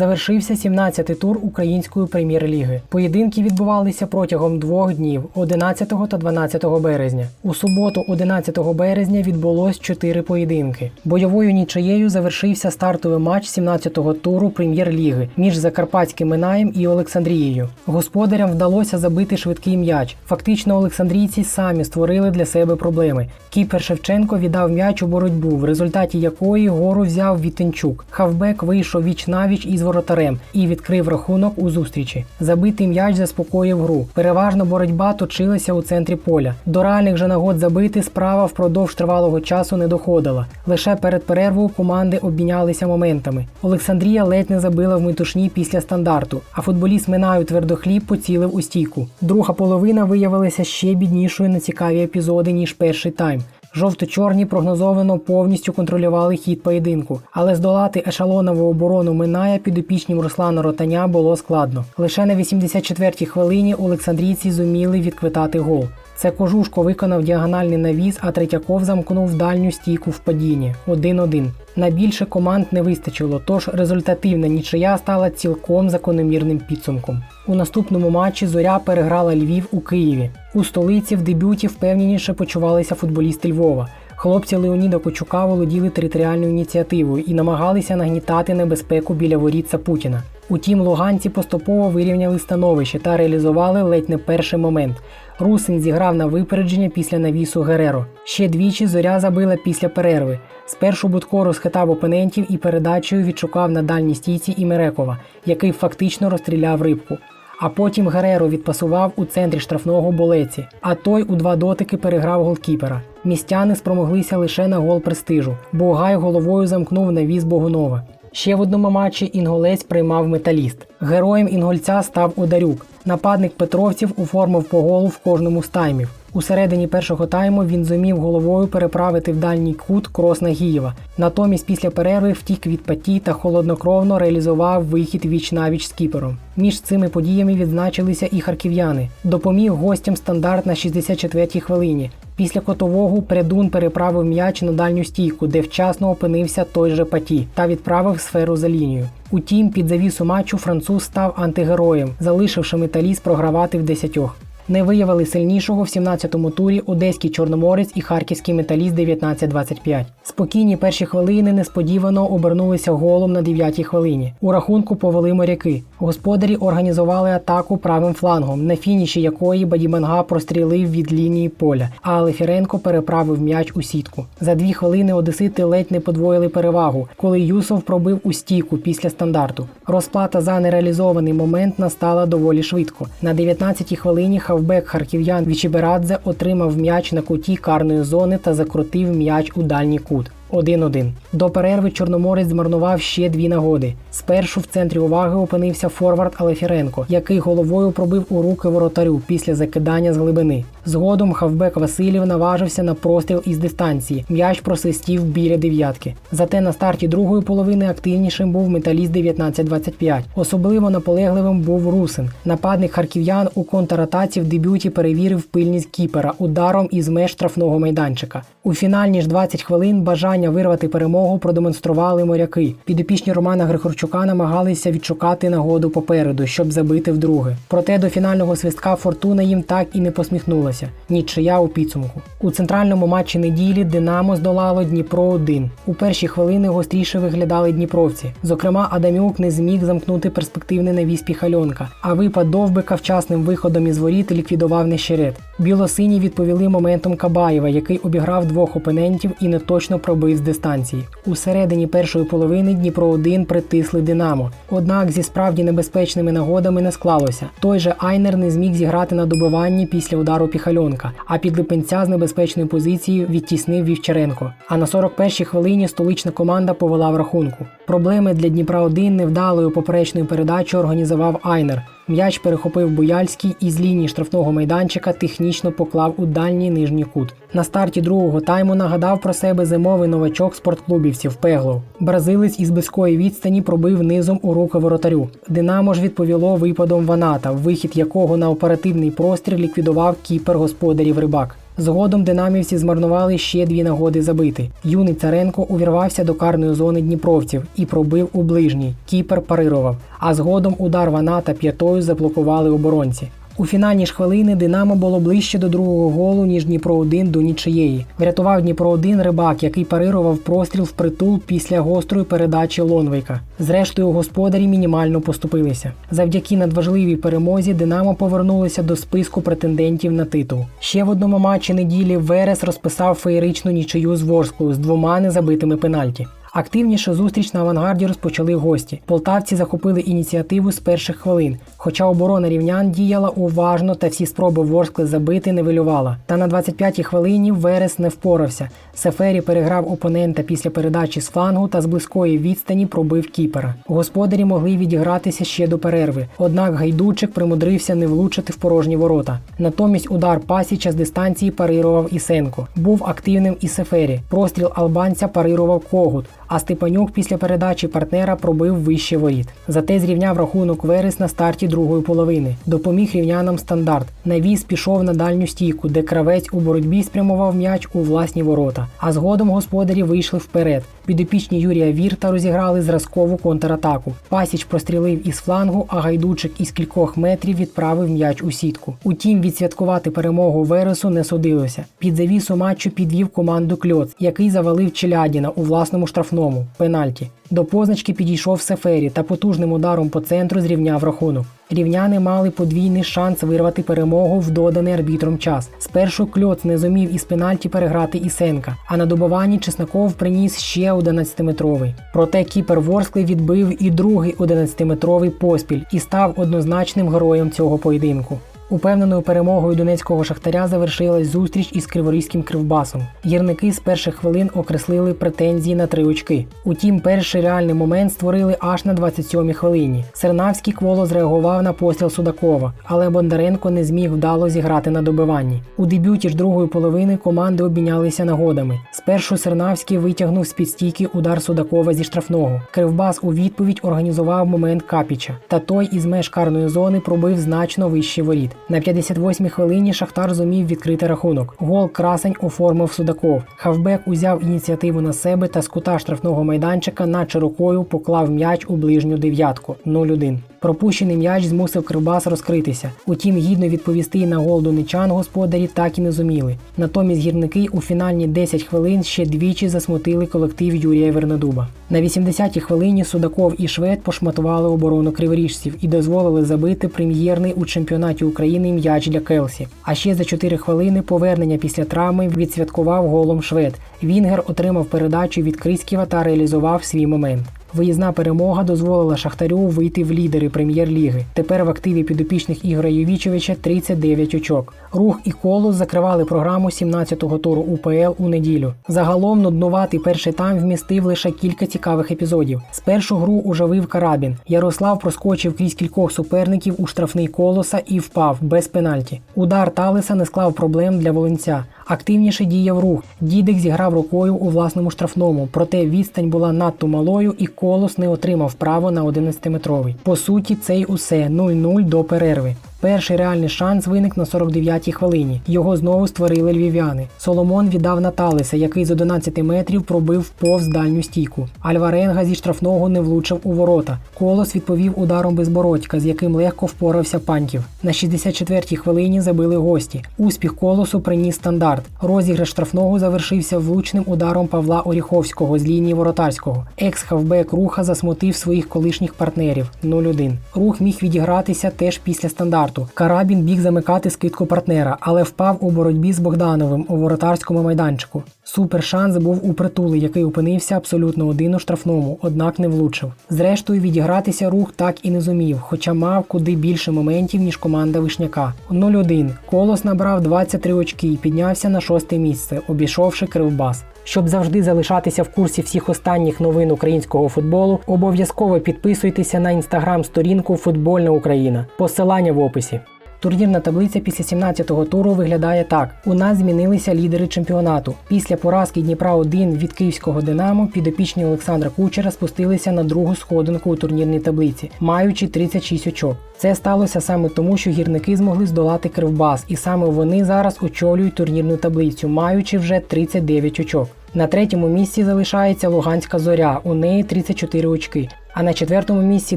Завершився 17-й тур української прем'єр-ліги. Поєдинки відбувалися протягом двох днів 11 та 12 березня. У суботу, 11 березня, відбулось чотири поєдинки. Бойовою нічиєю завершився стартовий матч 17-го туру прем'єр-ліги між Закарпатським Минаєм і Олександрією. Господарям вдалося забити швидкий м'яч. Фактично, олександрійці самі створили для себе проблеми. Кіпер Шевченко віддав м'яч у боротьбу, в результаті якої гору взяв Вітенчук. Хавбек вийшов віч навіч із воротарем і відкрив рахунок у зустрічі. Забитий м'яч заспокоїв гру. Переважно боротьба точилася у центрі поля. До реальних же нагод забити справа впродовж тривалого часу не доходила. Лише перед перервою команди обмінялися моментами. Олександрія ледь не забила в метушні після стандарту, а футболіст Минаю твердохліб поцілив у стійку. Друга половина виявилася ще біднішою на цікаві епізоди ніж перший тайм. Жовто-чорні прогнозовано повністю контролювали хід поєдинку, але здолати ешалонову оборону Миная підопічнім Руслана Ротаня було складно. Лише на 84-й хвилині Олександрійці зуміли відквитати гол. Це кожушко виконав діагональний навіс, а Третьяков замкнув дальню стійку в падінні 1-1. На більше команд не вистачило, тож результативна нічия стала цілком закономірним підсумком. У наступному матчі Зоря переграла Львів у Києві. У столиці в дебюті впевненіше почувалися футболісти Львова. Хлопці Леоніда Кочука володіли територіальною ініціативою і намагалися нагнітати небезпеку біля воріт Сапутіна. Утім, луганці поступово вирівняли становище та реалізували ледь не перший момент. Русин зіграв на випередження після навісу Гереро. Ще двічі зоря забила після перерви. Спершу Будко розхитав опонентів і передачею відшукав на дальній стійці Імерекова, який фактично розстріляв рибку. А потім Гереро відпасував у центрі штрафного болеці, а той у два дотики переграв голкіпера. Містяни спромоглися лише на гол престижу, бо Гай головою замкнув навіс Богунова. Ще в одному матчі інголець приймав металіст. Героєм інгольця став Одарюк. Нападник Петровців оформив по голу в кожному з таймів. У середині першого тайму він зумів головою переправити в дальній кут крос Нагієва. Натомість після перерви втік від паті та холоднокровно реалізував вихід віч навіч з кіпером. Між цими подіями відзначилися і харків'яни. Допоміг гостям стандарт на 64-й хвилині. Після котового Предун переправив м'яч на дальню стійку, де вчасно опинився той же паті, та відправив сферу за лінію. Утім, під завісу матчу француз став антигероєм, залишивши металіст програвати в десятьох. Не виявили сильнішого в 17-му турі Одеський Чорноморець і Харківський металіст 19-25. Спокійні перші хвилини несподівано обернулися голом на 9-й хвилині. У рахунку повели моряки. Господарі організували атаку правим флангом, на фініші якої Бадіманга прострілив від лінії поля, а Алефіренко переправив м'яч у сітку. За дві хвилини одесити ледь не подвоїли перевагу, коли Юсов пробив у стійку після стандарту. Розплата за нереалізований момент настала доволі швидко. На 19-й хвилині хавбек харків'ян Вічіберадзе отримав м'яч на куті карної зони та закрутив м'яч у дальній кут. 1-1. До перерви Чорноморець змарнував ще дві нагоди. Спершу в центрі уваги опинився форвард Алефіренко, який головою пробив у руки воротарю після закидання з глибини. Згодом хавбек Васильєв наважився на простріл із дистанції. М'яч просвистів біля дев'ятки. Зате на старті другої половини активнішим був металіст 19-25. Особливо наполегливим був Русин. Нападник харків'ян у контратаці в дебюті перевірив пильність кіпера ударом із меж штрафного майданчика. У фінальні ж 20 хвилин бажання вирвати перемогу продемонстрували моряки. Підопічні Романа Григорчука намагалися відшукати нагоду попереду, щоб забити вдруге. Проте до фінального свистка фортуна їм так і не посміхнулася. Нічия у підсумку. У центральному матчі неділі Динамо здолало Дніпро 1 У перші хвилини гостріше виглядали дніпровці. Зокрема, Адамюк не зміг замкнути перспективний навіс Піхальонка, а випад довбика вчасним виходом із воріт ліквідував нещерет. Білосині відповіли моментом Кабаєва, який обіграв двох опонентів і неточно пробив з дистанції. У середині першої половини Дніпро 1 притисли Динамо. Однак зі справді небезпечними нагодами не склалося. Той же Айнер не зміг зіграти на добиванні після удару Піхальонка, а під Липенця з небезпечної позиції відтіснив Вівчаренко. А на 41-й хвилині столична команда повела в рахунку. Проблеми для Дніпра 1 невдалою поперечною передачею організував Айнер. М'яч перехопив Буяльський і з лінії штрафного майданчика технічно поклав у дальній нижній кут. На старті другого тайму нагадав про себе зимовий новачок спортклубівців Пеглов. Бразилець із близької відстані пробив низом у руки воротарю. Динамо ж відповіло випадом Ваната, вихід якого на оперативний простір ліквідував кіпер господарів рибак. Згодом динамівці змарнували ще дві нагоди забити. Юний Царенко увірвався до карної зони дніпровців і пробив у ближній. Кіпер парирував. А згодом удар Ваната п'ятою заблокували оборонці. У фінальні ж хвилини Динамо було ближче до другого голу, ніж Дніпро 1 до нічиєї. Врятував Дніпро 1 рибак, який парирував простріл в притул після гострої передачі Лонвейка. Зрештою, господарі мінімально поступилися. Завдяки надважливій перемозі Динамо повернулося до списку претендентів на титул. Ще в одному матчі неділі Верес розписав феєричну нічию з Ворсклою з двома незабитими пенальті. Активніше зустріч на авангарді розпочали гості. Полтавці захопили ініціативу з перших хвилин. Хоча оборона рівнян діяла уважно та всі спроби Ворскли забити нивелювала. Та на 25-й хвилині Верес не впорався. Сефері переграв опонента після передачі з флангу та з близької відстані пробив кіпера. Господарі могли відігратися ще до перерви. Однак гайдучик примудрився не влучити в порожні ворота. Натомість удар пасіча з дистанції парирував Ісенко. Був активним і Сефері. Простріл албанця парирував когут. А Степанюк після передачі партнера пробив вище воріт. Зате зрівняв рахунок Верес на старті другої половини. Допоміг рівнянам стандарт. Навіс пішов на дальню стійку, де кравець у боротьбі спрямував м'яч у власні ворота. А згодом господарі вийшли вперед. Підопічні Юрія Вірта розіграли зразкову контратаку. Пасіч прострілив із флангу, а гайдучик із кількох метрів відправив м'яч у сітку. Утім, відсвяткувати перемогу Вересу не судилося. Під завісу матчу підвів команду Кльоц, який завалив Челядіна у власному штрафному пенальті. До позначки підійшов Сефері та потужним ударом по центру зрівняв рахунок. Рівняни мали подвійний шанс вирвати перемогу в доданий арбітром час. Спершу кльоц не зумів із пенальті переграти Ісенка, а на добуванні Чесноков приніс ще 11-метровий. Проте кіпер Ворскли відбив і другий 11-метровий поспіль і став однозначним героєм цього поєдинку. Упевненою перемогою донецького шахтаря завершилась зустріч із криворізьким кривбасом. Гірники з перших хвилин окреслили претензії на три очки. Утім, перший реальний момент створили аж на 27-й хвилині. Сернавський кволо зреагував на постріл Судакова, але Бондаренко не зміг вдало зіграти на добиванні. У дебюті ж другої половини команди обмінялися нагодами. Спершу Сернавський витягнув з під стійки удар Судакова зі штрафного. Кривбас у відповідь організував момент Капіча, та той із меж карної зони пробив значно вище воріт. На 58-й хвилині Шахтар зумів відкрити рахунок. Гол красень оформив Судаков. Хавбек узяв ініціативу на себе та з кута штрафного майданчика наче рукою поклав м'яч у ближню дев'ятку 0-1. Пропущений м'яч змусив Кривбас розкритися. Утім, гідно відповісти на гол донечан господарі так і не зуміли. Натомість гірники у фінальні 10 хвилин ще двічі засмутили колектив Юрія Вернедуба. На 80-й хвилині Судаков і Швед пошматували оборону криворіжців і дозволили забити прем'єрний у чемпіонаті України м'яч для Келсі. А ще за 4 хвилини повернення після травми відсвяткував голом Швед. Вінгер отримав передачу від Крисківа та реалізував свій момент. Виїзна перемога дозволила Шахтарю вийти в лідери прем'єр-ліги. Тепер в активі підопічних Ігора Ювічевича 39 очок. Рух і колос закривали програму 17-го туру УПЛ у неділю. Загалом нуднуватий перший тайм вмістив лише кілька цікавих епізодів. Спершу гру ужавив Карабін. Ярослав проскочив крізь кількох суперників у штрафний колоса і впав без пенальті. Удар Талиса не склав проблем для волинця. Активніше діяв рух. Дідик зіграв рукою у власному штрафному, проте відстань була надто малою і колос не отримав право на 11-метровий. По суті, це й усе 0-0 до перерви. Перший реальний шанс виник на 49-й хвилині. Його знову створили львів'яни. Соломон віддав на Талиса, який з 11 метрів пробив повз дальню стійку. Альваренга зі штрафного не влучив у ворота. Колос відповів ударом безбородька, з яким легко впорався паньків. На 64-й хвилині забили гості. Успіх колосу приніс стандарт. Розіграш штрафного завершився влучним ударом Павла Оріховського з лінії воротарського. Екс-хавбек руха засмутив своїх колишніх партнерів 0-1. Рух міг відігратися теж після стандарту. Карабін біг замикати скидку партнера, але впав у боротьбі з Богдановим у воротарському майданчику. Супер шанс був у притули, який опинився абсолютно один у штрафному, однак не влучив. Зрештою, відігратися рух так і не зумів, хоча мав куди більше моментів, ніж команда Вишняка. 0-1. Колос набрав 23 очки і піднявся на шосте місце, обійшовши Кривбас. Щоб завжди залишатися в курсі всіх останніх новин українського футболу, обов'язково підписуйтеся на інстаграм-сторінку Футбольна Україна. Посилання в описі. Турнірна таблиця після 17-го туру виглядає так: у нас змінилися лідери чемпіонату. Після поразки Дніпра 1 від київського Динамо підопічні Олександра Кучера спустилися на другу сходинку у турнірній таблиці, маючи 36 очок. Це сталося саме тому, що гірники змогли здолати Кривбас, і саме вони зараз очолюють турнірну таблицю, маючи вже 39 очок. На третьому місці залишається Луганська зоря, у неї 34 очки. А на четвертому місці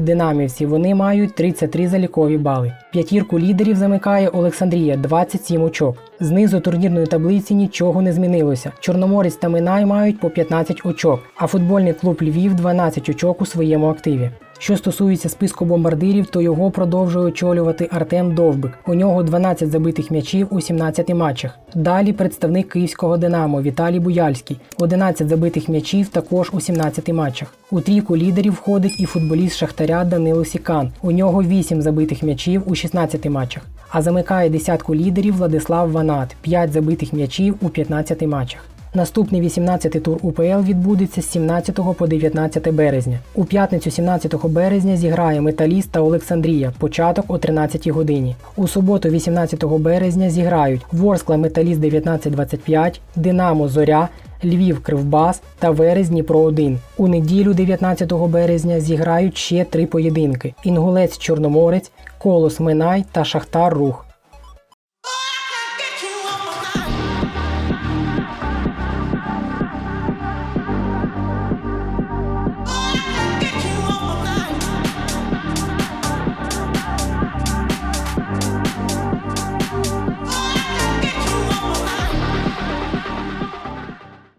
динамівці вони мають 33 залікові бали. П'ятірку лідерів замикає Олександрія 27 очок. Знизу турнірної таблиці нічого не змінилося. Чорноморець та Минай мають по 15 очок, а футбольний клуб Львів 12 очок у своєму активі. Що стосується списку бомбардирів, то його продовжує очолювати Артем Довбик. У нього 12 забитих м'ячів у 17 матчах. Далі представник київського Динамо Віталій Буяльський. 11 забитих м'ячів також у 17 матчах. У трійку лідерів входить і футболіст Шахтаря Данило Сікан. У нього 8 забитих м'ячів у 16 матчах. А замикає десятку лідерів Владислав Ванат, 5 забитих м'ячів у 15 матчах. Наступний 18-й тур УПЛ відбудеться з 17 по 19 березня. У п'ятницю 17 березня зіграє Металіст та Олександрія. Початок о 13 годині. У суботу, 18 березня, зіграють Ворскла Металіст 1925, Динамо Зоря, Львів Кривбас та Верес Дніпро 1. У неділю, 19 березня, зіграють ще три поєдинки: Інгулець Чорноморець, Колос Минай та Шахтар Рух.